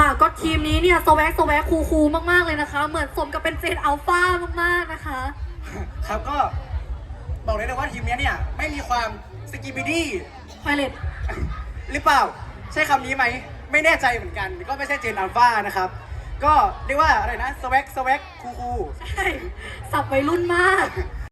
ค่ะ ก็ทีมนี้เนี่ยสวักสวักคูคูมากๆเลยนะคะ เหมือนสมกับเป็นเซนอัลฟามากๆนะคะ ครับก็บอกเลยนะว่าทีมนี้เนี่ยไม่มีความสกิบิดี้ ไฟเลตหรือเปล่า ใช้คำนี้ไหม ไม่แน่ใจเหมือนกัน ก็ไม่ใช่เจนอัลฟานะครับ ก็เรียกว่าอะไรนะสวักสวักคูคูใช่ สับไปรุ่นมาก